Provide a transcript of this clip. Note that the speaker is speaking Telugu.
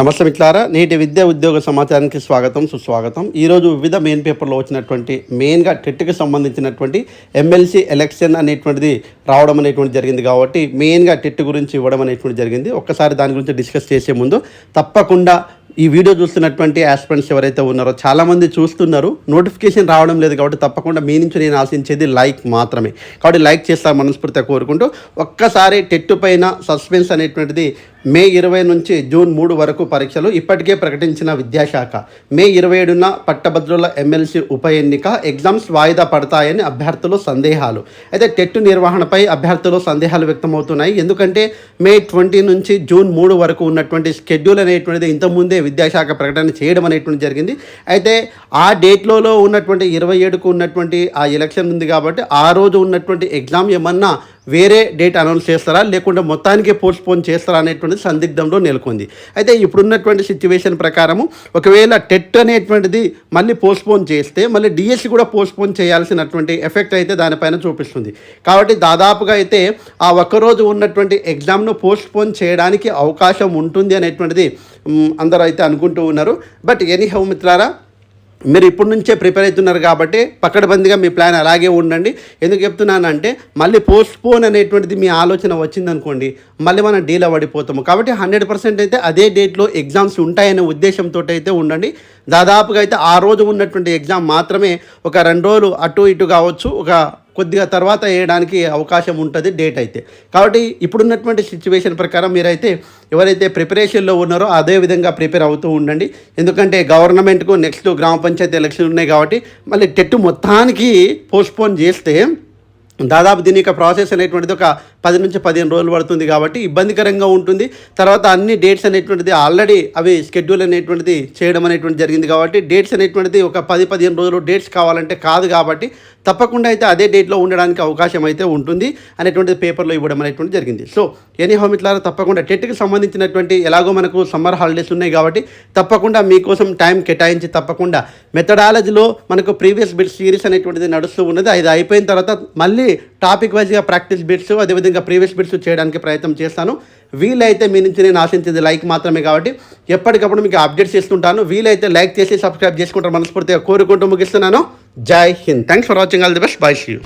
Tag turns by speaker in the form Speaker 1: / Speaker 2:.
Speaker 1: నమస్తే మిత్రులారా నేటి విద్యా ఉద్యోగ సమాచారానికి స్వాగతం సుస్వాగతం. ఈరోజు వివిధ మెయిన్ పేపర్లో వచ్చినటువంటి మెయిన్గా టెట్కి సంబంధించినటువంటి ఎమ్మెల్సీ ఎలక్షన్ అనేటువంటిది రావడం అనేటువంటి జరిగింది కాబట్టి మెయిన్గా టెట్ గురించి ఇవ్వడం అనేటువంటి జరిగింది. ఒక్కసారి దాని గురించి డిస్కస్ చేసే ముందు తప్పకుండా ఈ వీడియో చూస్తున్నటువంటి ఆస్పిరెంట్స్ ఎవరైతే ఉన్నారో చాలామంది చూస్తున్నారు. నోటిఫికేషన్ రావడం లేదు కాబట్టి తప్పకుండా మీ నుంచి నేను ఆశించేది లైక్ మాత్రమే. కాబట్టి లైక్ చేస్తా మనస్ఫూర్తిగా కోరుకుంటూ ఒక్కసారి టెట్టు పైన సస్పెన్స్ అనేటువంటిది మే ఇరవై నుంచి జూన్ మూడు వరకు పరీక్షలు ఇప్పటికే ప్రకటించిన విద్యాశాఖ. మే ఇరవై ఏడున పట్టభద్రుల ఎమ్మెల్సీ ఉప ఎన్నిక ఎగ్జామ్స్ వాయిదా పడతాయని అభ్యర్థులు సందేహాలు. అయితే టెట్ నిర్వహణపై అభ్యర్థులు సందేహాలు వ్యక్తమవుతున్నాయి. ఎందుకంటే మే ట్వంటీ నుంచి జూన్ మూడు వరకు ఉన్నటువంటి షెడ్యూల్ అనేటువంటిది ఇంతకుముందే విద్యాశాఖ ప్రకటన చేయడం అనేటువంటి జరిగింది. అయితే ఆ డేట్లలో ఉన్నటువంటి ఇరవై ఏడుకు ఉన్నటువంటి ఆ ఎలక్షన్ ఉంది కాబట్టి ఆ రోజు ఉన్నటువంటి ఎగ్జామ్ ఏమన్నా వేరే డేట్ అనౌన్స్ చేస్తారా? లేకుంటే మొత్తానికే పోస్ట్పోన్ చేస్తారా అనేటువంటిది సందిగ్ధంలో నెలకొంది. అయితే ఇప్పుడున్నటువంటి సిచ్యువేషన్ ప్రకారము ఒకవేళ టెట్ అనేటువంటిది మళ్ళీ పోస్ట్పోన్ చేస్తే మళ్ళీ డిఎస్సి కూడా పోస్ట్పోన్ చేయాల్సినటువంటి ఎఫెక్ట్ అయితే దానిపైన చూపిస్తుంది. కాబట్టి దాదాపుగా అయితే ఆ ఒక్కరోజు ఉన్నటువంటి ఎగ్జామ్ను పోస్ట్పోన్ చేయడానికి అవకాశం ఉంటుంది అనేటువంటిది అందరూ అయితే అనుకుంటూ ఉన్నారు. బట్ ఎనీ హౌ మిత్రారా మీరు ఇప్పటి నుంచే ప్రిపేర్ అవుతున్నారు కాబట్టి పక్కడబందిగా మీ ప్లాన్ అలాగే ఉండండి. ఎందుకు చెప్తున్నానంటే మళ్ళీ పోస్ట్ పోన్ అనేటువంటిది మీ ఆలోచన వచ్చిందనుకోండి మళ్ళీ మనం డీల్ పడిపోతాము కాబట్టి హండ్రెడ్ పర్సెంట్ అయితే అదే డేట్లో ఎగ్జామ్స్ ఉంటాయనే ఉద్దేశంతో అయితే ఉండండి. దాదాపుగా అయితే ఆ రోజు ఉన్నటువంటి ఎగ్జామ్ మాత్రమే ఒక రెండు రోజులు అటు ఇటు కావచ్చు ఒక కొద్దిగా తర్వాత వేయడానికి అవకాశం ఉంటుంది డేట్ అయితే. కాబట్టి ఇప్పుడున్నటువంటి సిచ్యువేషన్ ప్రకారం మీరైతే ఎవరైతే ప్రిపరేషన్లో ఉన్నారో అదే విధంగా ప్రిపేర్ అవుతూ ఉండండి. ఎందుకంటే గవర్నమెంట్కు నెక్స్ట్ గ్రామ పంచాయతీ ఎలక్షన్ ఉన్నాయి కాబట్టి మళ్ళీ టెట్ మొత్తానికి పోస్ట్పోన్ చేస్తే దాదాపు దీని యొక్క ప్రాసెస్ అనేటువంటిది ఒక పది నుంచి పదిహేను రోజులు పడుతుంది కాబట్టి ఇబ్బందికరంగా ఉంటుంది. తర్వాత అన్ని డేట్స్ అనేటువంటిది ఆల్రెడీ అవి షెడ్యూల్ అనేటువంటిది చేయడం అనేటువంటి జరిగింది కాబట్టి డేట్స్ అనేటువంటిది ఒక పది పదిహేను రోజులు డేట్స్ కావాలంటే కాదు కాబట్టి తప్పకుండా అయితే అదే డేట్లో ఉండడానికి అవకాశం అయితే ఉంటుంది అనేటువంటిది పేపర్లో ఇవ్వడం అనేటువంటి జరిగింది. సో ఎనీ హోమ్ ఇట్లా తప్పకుండా టెట్కి సంబంధించినటువంటి ఎలాగో మనకు సమ్మర్ హాలిడేస్ ఉన్నాయి కాబట్టి తప్పకుండా మీకోసం టైం కేటాయించి తప్పకుండా మెథడాలజీలో మనకు ప్రీవియస్ బిట్స్ సిరీస్ అనేటువంటిది నడుస్తూ ఉన్నది. అది అయిపోయిన తర్వాత మళ్ళీ టాపిక్ వైజ్గా ప్రాక్టీస్ బిట్స్ అదేవిధంగా ప్రీవియస్ బిట్స్ చేయడానికి ప్రయత్నం చేస్తాను. వీలైతే మీ నుంచి నేను ఆశించేది లైక్ మాత్రమే కాబట్టి ఎప్పటికప్పుడు మీకు అప్డేట్స్ చేస్తుంటాను వీలైతే లైక్ చేసి సబ్స్క్రైబ్ చేసుకుంటారు మనస్ఫూర్తిగా కోరుకుంటూ ముగిస్తున్నాను. జై Hind. Thanks for watching all the best bye she